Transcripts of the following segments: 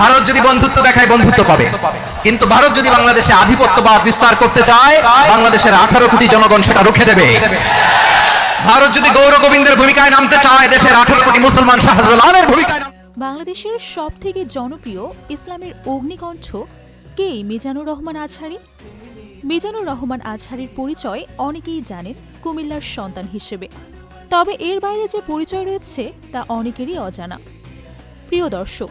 ভারত যদি বন্ধুত্ব দেখায়, বন্ধুত্ব পাবে। কিন্তু ভারত যদি বাংলাদেশে আধিপত্যবাদ বিস্তার করতে চায়, বাংলাদেশের আঠারো কোটি জনগণ সেটা রুখে দেবে। ভারত যদি গৌর গোবিন্দের ভূমিকায় নামতে চায়, দেশের আঠারো কোটি মুসলমান শাহজালালের ভূমিকায় বাংলাদেশের সব থেকে জনপ্রিয় ইসলামের অগ্নিকণ্ঠ কে? মিজানুর রহমান আজহারি? মিজানুর রহমান আজহারির পরিচয় অনেকেই জানেন কুমিল্লার সন্তান হিসেবে। তবে এর বাইরে যে পরিচয় রয়েছে, তা অনেকেরই অজানা। প্রিয় দর্শক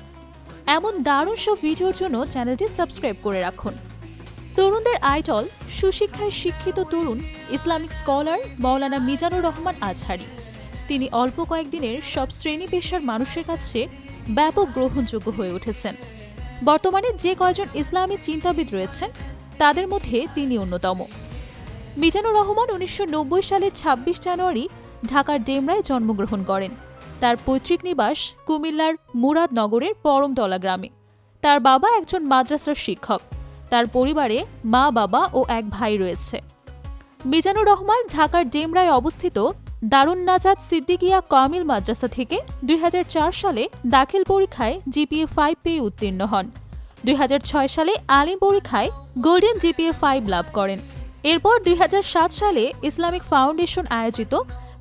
এমন দারুণ সব ভিডিওর জন্য চ্যানেলটি সাবস্ক্রাইব করে রাখুন। তরুণদের আইডল সুশিক্ষায় শিক্ষিত তরুণ ইসলামিক স্কলার মৌলানা মিজানুর রহমান আজহারি। তিনি অল্প কয়েকদিনের সব শ্রেণি পেশার মানুষের কাছে ব্যাপক গ্রহণযোগ্য হয়ে উঠেছেন। বর্তমানে যে কয়জন ইসলামী চিন্তাবিদ রয়েছেন, তাদের মধ্যে তিনি অন্যতম। মিজানুর রহমান উনিশশো নব্বই সালের ২৬ জানুয়ারি ঢাকার ডেমরায় জন্মগ্রহণ করেন। তার পৈতৃক নিবাস কুমিল্লার মুরাদনগরের পরমতলা গ্রামে। তার বাবা একজন মাদ্রাসার শিক্ষক। তার পরিবারে মা, বাবা ও এক ভাই রয়েছে। মিজানুর রহমান ঢাকার ডেমরায় অবস্থিত দারুণ নাজাদ সিদ্দিকিয়া কামিল মাদ্রাসা থেকে দুই হাজার চার সালে দাখিল পরীক্ষায় জিপিএ ফাইভ পেয়ে উত্তীর্ণ হন। দুই হাজার ছয় সালে আলিম পরীক্ষায় গোল্ডেন জিপিএ ফাইভ লাভ করেন। এরপর দুই হাজার সাত সালে ইসলামিক ফাউন্ডেশন আয়োজিত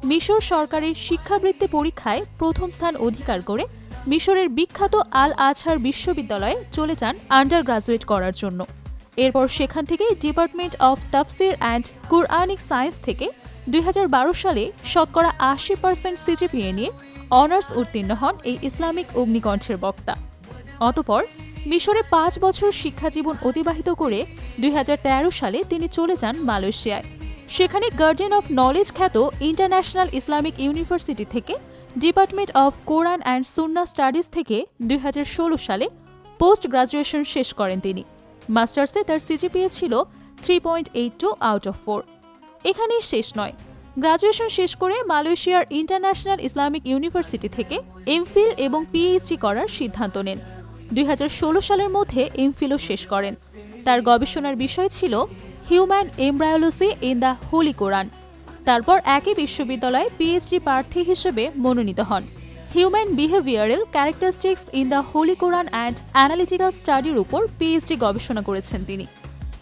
মিশর সরকারের শিক্ষাবৃত্তি পরীক্ষায় প্রথম স্থান অধিকার করে মিশরের বিখ্যাত আল আজহার বিশ্ববিদ্যালয়ে চলে যান আন্ডার গ্রাজুয়েট করার জন্য। এরপর সেখান থেকে ডিপার্টমেন্ট অফ তাফসির অ্যান্ড কুরআনিক সায়েন্স থেকে দুই হাজার বারো সালে শতকরা আশি পার্সেন্ট সিজিপিএ নিয়ে অনার্স উত্তীর্ণ হন এই ইসলামিক অগ্নিকণ্ঠের বক্তা। অতপর মিশরে পাঁচ বছর শিক্ষাজীবন অতিবাহিত করে দুই হাজার তেরো সালে তিনি চলে যান মালয়েশিয়ায়। সেখানে গার্ডিয়ান অফ নলেজ খ্যাত ইন্টারন্যাশনাল ইসলামিক ইউনিভার্সিটি থেকে department of Quran and Sunnah studies থেকে দুই হাজার ষোলো সালে পোস্ট গ্রাজুয়েশন শেষ করেন তিনি। মাস্টার্সে তার সিজিপিএ ছিল three point eight two out of four এখানেই শেষ নয়। গ্রাজুয়েশন শেষ করে মালয়েশিয়ার ইন্টারন্যাশনাল ইসলামিক ইউনিভার্সিটি থেকে এমফিল এবং পিএইচডি করার সিদ্ধান্ত নেন। দুই হাজার ষোলো সালের মধ্যে এমফিলও শেষ করেন। তার গবেষণার বিষয় ছিল human embryology in the holy Quran. তারপর একই বিশ্ববিদ্যালয়ে পিএইচডি প্রার্থী হিসেবে মনোনীত হন। Human behavioural characteristics in the holy Quran and analytical স্টাডির উপর পিএইচডি গবেষণা করেছেন তিনি।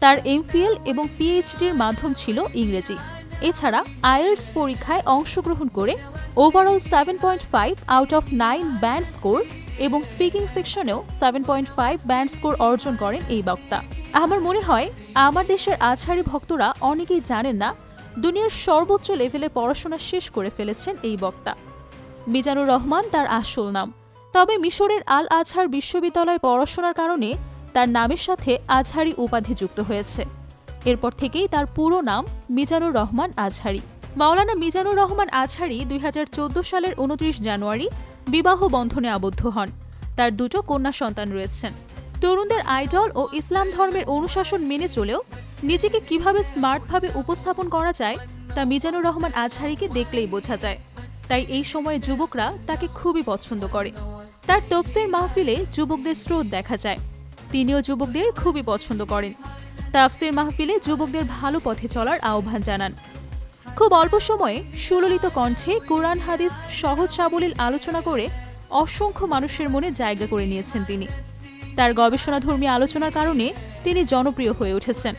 তার এমফিএল এবং পিএইচডির মাধ্যম ছিল ইংরেজি। এছাড়া আইএলস পরীক্ষায় অংশগ্রহণ করে overall seven point five out of nine band score এবং speaking সেকশনেও seven point five band score অর্জন করেন এই বক্তা। আমার মনে হয়, আমার দেশের আজহারি ভক্তরা অনেকেই জানেন না, দুনিয়ার সর্বোচ্চ লেভেলে পড়াশোনা শেষ করে ফেলেছেন এই বক্তা। মিজানুর রহমান তার আসল নাম। তবে মিশরের আল আজহার বিশ্ববিদ্যালয়ে পড়াশোনার কারণে তার নামের সাথে আজহারি উপাধি যুক্ত হয়েছে। এরপর থেকেই তার পুরো নাম মিজানুর রহমান আজহারি। মাওলানা মিজানুর রহমান আজহারি দুই সালের উনত্রিশ জানুয়ারি বিবাহ বন্ধনে আবদ্ধ হন। তার দুটো কন্যা সন্তান রয়েছেন। তরুণদের আইডল ও ইসলাম ধর্মের অনুশাসন মেনে চলেও নিজেকে কীভাবে স্মার্টভাবে উপস্থাপন করা যায় তা মিজানুর রহমান আজহারিকে দেখলেই বোঝা যায়। তাই এই সময়ে যুবকরা তাকে খুবই পছন্দ করে। তার তফসির মাহফিলে যুবকদের স্রোত দেখা যায়। তিনিও যুবকদের খুবই পছন্দ করেন। তাফসির মাহফিলে যুবকদের ভালো পথে চলার আহ্বান জানান। খুব অল্প সময়ে সুললিত কণ্ঠে কোরআন হাদিস সহজ সাবলীল আলোচনা করে অসংখ্য মানুষের মনে জায়গা করে নিয়েছেন তিনি। তার গবেষণাধর্মী আলোচনার কারণে তিনি জনপ্রিয় হয়ে উঠেছেন।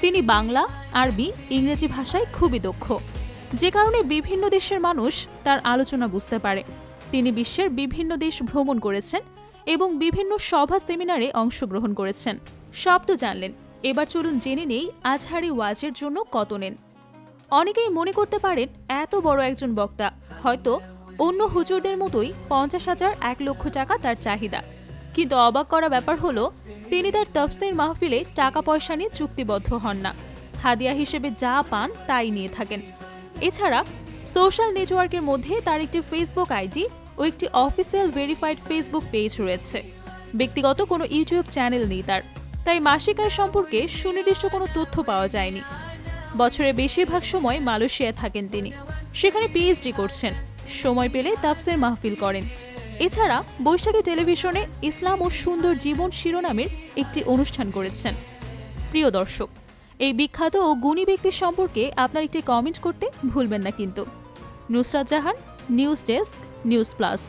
তিনি বাংলা, আরবি, ইংরেজি ভাষায় খুবই দক্ষ। যে কারণে বিভিন্ন দেশের মানুষ তার আলোচনা বুঝতে পারে। তিনি বিশ্বের বিভিন্ন দেশ ভ্রমণ করেছেন এবং বিভিন্ন সভা সেমিনারে অংশগ্রহণ করেছেন। সব তো জানলেন। এবার চলুন জেনে নেই আজহারি ওয়াজের জন্য কত নেন। অনেকেই মনে করতে পারেন এত বড় একজন বক্তা, হয়তো অন্য হুজুরদের মতোই পঞ্চাশ হাজার এক লক্ষ টাকা তার চাহিদা। কিন্তু অবাক করা ব্যাপার হলো, তিনি তার তফসির মাহফিলে টাকা পয়সা নিয়ে চুক্তিবদ্ধ হন না। হাদিয়া হিসেবে যা পান তাই নিয়ে থাকেন। এছাড়া সোশ্যাল নেটওয়ার্কের মধ্যে তার একটি ফেসবুক আইডি ও একটি অফিসিয়াল ভেরিফাইড ফেসবুক পেজ রয়েছে। ব্যক্তিগত কোনো ইউটিউব চ্যানেল নেই তার। তাই মাসিক আয় সম্পর্কে সুনির্দিষ্ট কোনো তথ্য পাওয়া যায়নি। বছরের বেশিরভাগ সময় মালয়েশিয়ায় থাকেন তিনি। সেখানে পিএইচডি করছেন। সময় পেলে তাফসের মাহফিল করেন। এছাড়া বৈশাখী টেলিভিশনে ইসলাম ও সুন্দর জীবন শিরোনামের একটি অনুষ্ঠান করেছেন। প্রিয় দর্শক, এই বিখ্যাত ও গুণী ব্যক্তি সম্পর্কে আপনার একটি কমেন্ট করতে ভুলবেন না কিন্তু। Nusrat Jahan news desk news plus